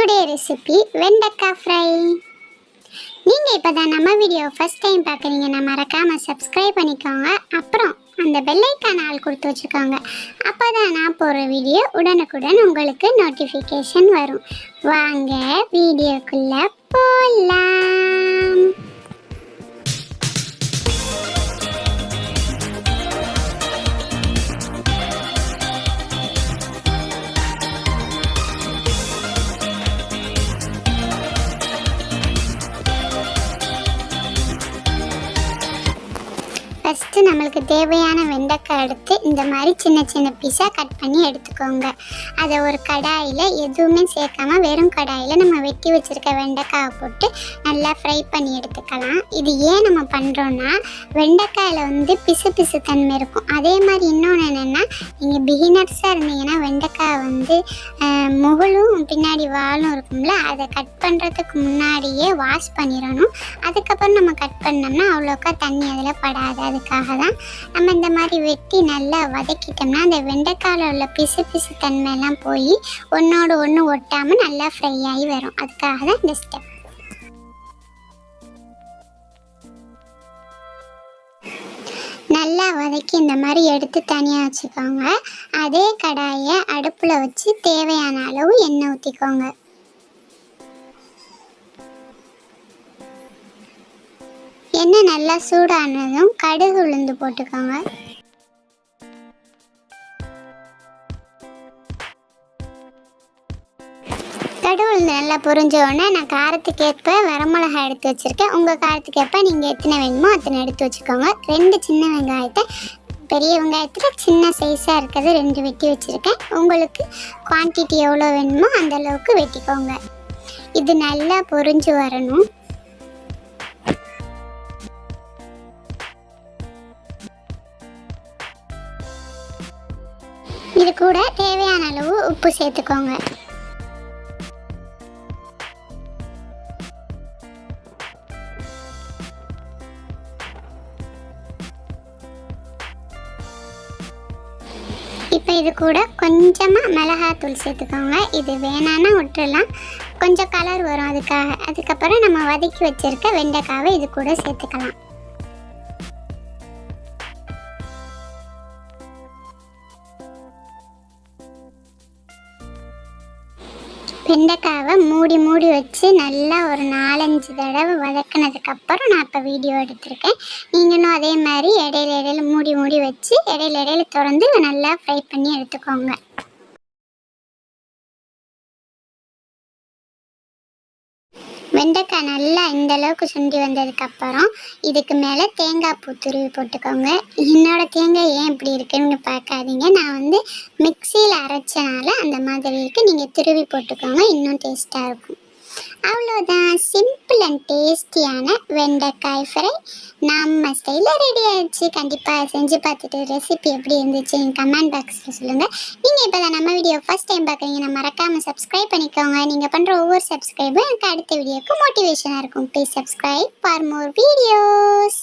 Today recipe வெண்டைக்காய் fry நீங்கள் இப்போ தான் நம்ம வீடியோ ஃபஸ்ட் டைம் பார்க்குறீங்கன்னா மறக்காமல் சப்ஸ்கிரைப் பண்ணிக்கோங்க. அப்புறம் அந்த பெல்லைக்கான ஆள் கொடுத்து வச்சுக்கோங்க. அப்போ தான் நான் போகிற வீடியோ உடனுக்குடன் உங்களுக்கு நோட்டிஃபிகேஷன் வரும். வாங்க வீடியோக்குள்ளே போகலாம் ஃபஸ்ட்டு நம்மளுக்கு தேவையான வெண்டை எடுத்து இந்த மாதிரி சின்ன சின்ன பீஸாக கட் பண்ணி எடுத்துக்கோங்க. அதை ஒரு கடாயில் எதுவுமே சேர்க்காம வெறும் கடாயில் நம்ம வெட்டி வச்சுருக்க வெண்டைக்காயை போட்டு நல்லா ஃப்ரை பண்ணி எடுத்துக்கலாம். இது ஏன் நம்ம பண்ணுறோன்னா வெண்டைக்காயில் வந்து பிசு பிசு தன்மை இருக்கும். அதே மாதிரி இன்னொன்று என்னென்னா நீங்கள் பிகினர்ஸாக இருந்தீங்கன்னா வெண்டைக்காய் வந்து முகலும் பின்னாடி வாலும் இருக்கும்ல அதை கட் பண்ணுறதுக்கு முன்னாடியே வாஷ் பண்ணிடணும். அதுக்கப்புறம் நம்ம கட் பண்ணோம்னா அவ்வளோக்கா தண்ணி அதில் படாது. அதுக்காக தான் நம்ம இந்த மாதிரி வெட்டி நல்லா வதக்கிட்டோம்னா அந்த வெண்டைக்காயில் உள்ள பிசு பிசு தன்மையெல்லாம் போய் ஒன்றோடு ஒன்று ஒட்டாமல் நல்லா ஃப்ரை ஆகி வரும். அதுக்காக தான் இந்த ஸ்டெப் நல்லா வதக்கி இந்த மாதிரி எடுத்து தனியாக வச்சுக்கோங்க. அதே கடாயை அடுப்பில் வச்சு தேவையான அளவு எண்ணெய் ஊற்றிக்கோங்க எண்ணெய் நல்லா சூடானதும் கடுகு உளுந்து போட்டுக்கோங்க. நடுவில் நல்லா பொரிஞ்ச உடனே நான் காரத்துக்கு ஏற்ப வரமிளகாய் எடுத்து வச்சுருக்கேன். உங்கள் காரத்துக்கு ஏற்ப நீங்கள் எத்தனை வேணுமோ அத்தனை எடுத்து வச்சுக்கோங்க. ரெண்டு சின்ன வெங்காயத்தை பெரிய வெங்காயத்தில் சின்ன சைஸாக இருக்கிறது ரெண்டு வெட்டி வச்சுருக்கேன். உங்களுக்கு குவான்டிட்டி எவ்வளோ வேணுமோ அந்த அளவுக்கு வெட்டிக்கோங்க. இது நல்லா பொறிஞ்சு வரணும். இது கூட தேவையான அளவு உப்பு சேர்த்துக்கோங்க. இப்போ இது கூட கொஞ்சமாக மிளகாத்தூள் சேர்த்துக்கோங்க. இது வேணான்னா விட்டுடலாம் கொஞ்சம் கலர் வரும் அதுக்காக. அதுக்கப்புறம் நம்ம வதக்கி வச்சிருக்க வெண்டைக்காவை இது கூட சேர்த்துக்கலாம். வெண்டைக்காவை மூடி மூடி வச்சு நல்லா ஒரு நாலஞ்சு தடவை வதக்கினதுக்கப்புறம் நான் இப்போ வீடியோ எடுத்திருக்கேன். நீங்களும் அதே மாதிரி இடையில இடையில மூடி மூடி வச்சு இடையில இடையில திறந்து நல்லா ஃப்ரை பண்ணி எடுத்துக்கோங்க. வெண்டைக்காய் நல்லா இந்த அளவுக்கு சுண்டி வந்ததுக்கப்புறம் இதுக்கு மேலே தேங்காய் பூ துருவி போட்டுக்கோங்க. என்னோடய தேங்காய் ஏன் இப்படி இருக்குன்னு பார்க்காதீங்க. நான் வந்து மிக்சியில் அரைச்சனால அந்த மாதிரி இருக்குது நீங்கள் துருவி போட்டுக்கோங்க. இன்னும் டேஸ்ட்டாக இருக்கும். அவ்வளோதான் சிம்பிள் அண்ட் டேஸ்டியான வெண்டைக்காய் ஃப்ரை நம்ம ஸ்டைலில் ரெடி ஆயிடுச்சு. கண்டிப்பாக செஞ்சு பார்த்துட்டு ரெசிபி எப்படி இருந்துச்சு கமெண்ட் பாக்ஸில் சொல்லுங்கள் நீங்கள் இப்போ தான் நம்ம வீடியோ ஃபஸ்ட் டைம் பார்க்குறீங்கன்னா மறக்காமல் சப்ஸ்கிரைப் பண்ணிக்கோங்க. நீங்கள் பண்ணுற ஒவ்வொரு சப்ஸ்கிரைபும் எனக்கு அடுத்த வீடியோக்கு மோட்டிவேஷனாக இருக்கும். Please subscribe for more videos